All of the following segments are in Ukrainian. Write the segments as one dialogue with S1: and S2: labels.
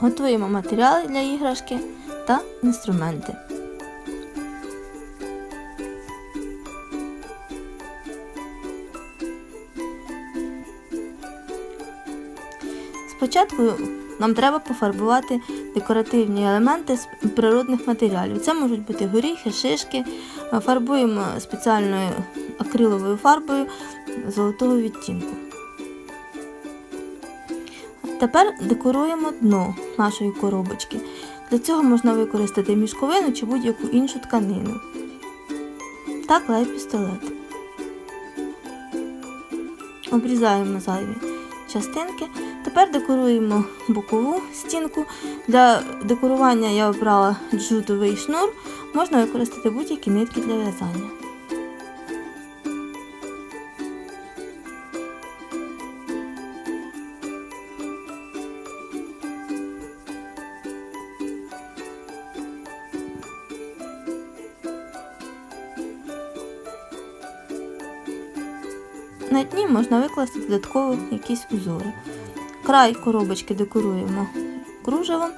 S1: Готуємо матеріали для іграшки та інструменти. Спочатку нам треба пофарбувати декоративні елементи з природних матеріалів. Це можуть бути горіхи, шишки. Фарбуємо спеціальною акриловою фарбою золотого відтінку. Тепер декоруємо дно нашої коробочки. Для цього можна використати мішковину чи будь-яку іншу тканину. Та клей пістолет. Обрізаємо зайві частинки. Тепер декоруємо бокову стінку. Для декорування я обрала джутовий шнур. Можна використати будь-які нитки для в'язання. На дні можна викласти додатково якісь узори. Край коробочки декоруємо кружевом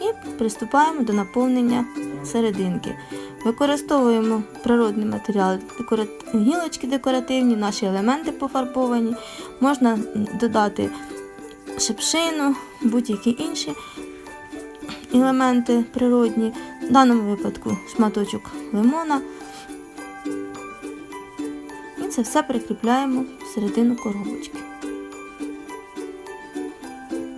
S1: і приступаємо до наповнення серединки. Використовуємо природний матеріал, гілочки декоративні, наші елементи пофарбовані. Можна додати шипшину, будь-які інші елементи природні. В даному випадку шматочок лимона. Це все прикріпляємо в середину коробочки.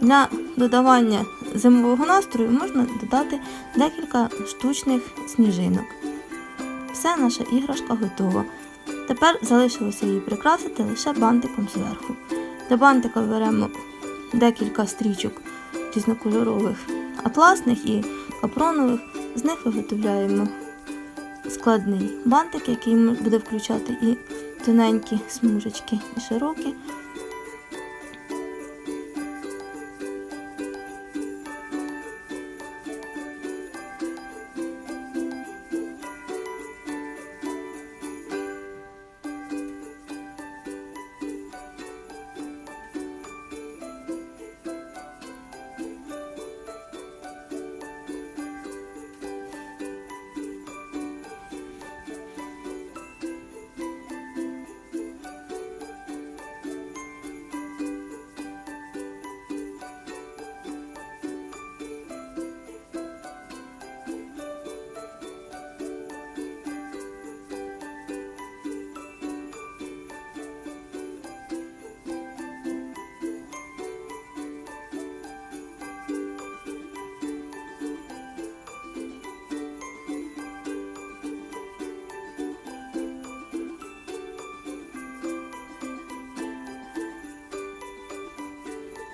S1: Для додавання зимового настрою можна додати декілька штучних сніжинок. Все, наша іграшка готова. Тепер залишилося її прикрасити лише бантиком зверху. Для бантика беремо декілька стрічок різнокольорових атласних і капронових. З них виготовляємо складний бантик, який буде включати і тоненькі смужечки, і широкі.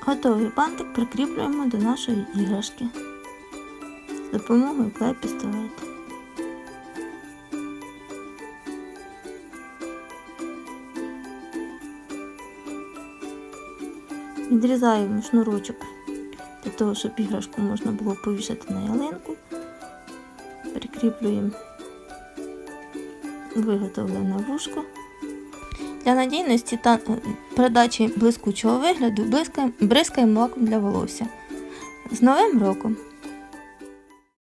S1: Готовий бантик прикріплюємо до нашої іграшки з допомогою клей пістолета. Відрізаємо шнурочок для того, щоб іграшку можна було повішати на ялинку. Прикріплюємо виготовлене вушко. Для надійності та е, передачі блискучого вигляду бризкаємо лаком для волосся. З Новим роком!